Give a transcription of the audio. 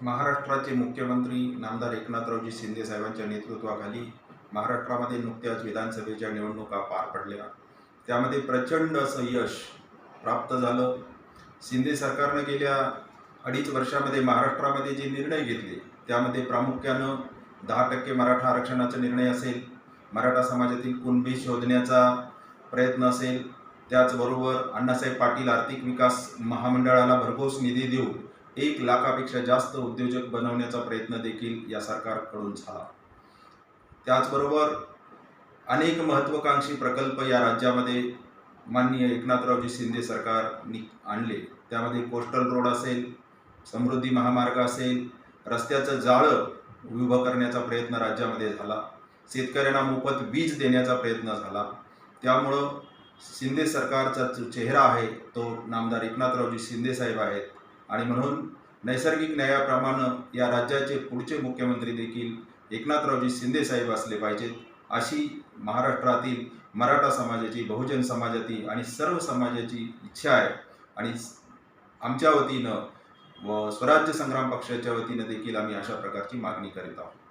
महाराष्ट्राचे मुख्यमंत्री नामदार एकनाथरावजी शिंदे साहेबांच्या नेतृत्वाखाली महाराष्ट्रामध्ये नुकत्याच विधानसभेच्या निवडणुका पार पडल्या. त्यामध्ये प्रचंड असं यश प्राप्त झालं. शिंदे सरकारनं गेल्या अडीच वर्षामध्ये महाराष्ट्रामध्ये जे निर्णय घेतले त्यामध्ये प्रामुख्यानं दहा टक्के मराठा आरक्षणाचा निर्णय असेल मराठा समाजातील कुणबी शोधण्याचा प्रयत्न असेल त्याचबरोबर अण्णासाहेब पाटील आर्थिक विकास महामंडळाला भरघोस निधी देऊन एक लाखापेक्षा जास्त उद्योजक बनवण्याचा प्रयत्न देखील या सरकारकडून झाला. त्याचबरोबर अनेक महत्त्वाकांक्षी प्रकल्प या राज्यामध्ये माननीय एकनाथरावजी शिंदे सरकारनी आणले. त्यामध्ये कोस्टल रोड असेल समृद्धी महामार्ग असेल रस्त्याचं जाळं उभं करण्याचा प्रयत्न राज्यामध्ये झाला. शेतकऱ्यांना मोफत वीज देण्याचा प्रयत्न झाला. त्यामुळं शिंदे सरकारचा जो चेहरा आहे तो नामदार एकनाथरावजी शिंदे साहेब आहेत. आणि म्हणून नैसर्गिक न्यायाप्रमाणे या राज्याचे पुढचे मुख्यमंत्री देखील एकनाथरावजी शिंदे साहेब असले पाहिजेत अशी महाराष्ट्रातील मराठा समाजाची बहुजन समाजाची आणि सर्व समाजाची इच्छा आहे. आणि आमच्या वतीनं व स्वराज्य संग्राम पक्षाच्या वतीनं देखील आम्ही अशा प्रकारची मागणी करीत आहोत.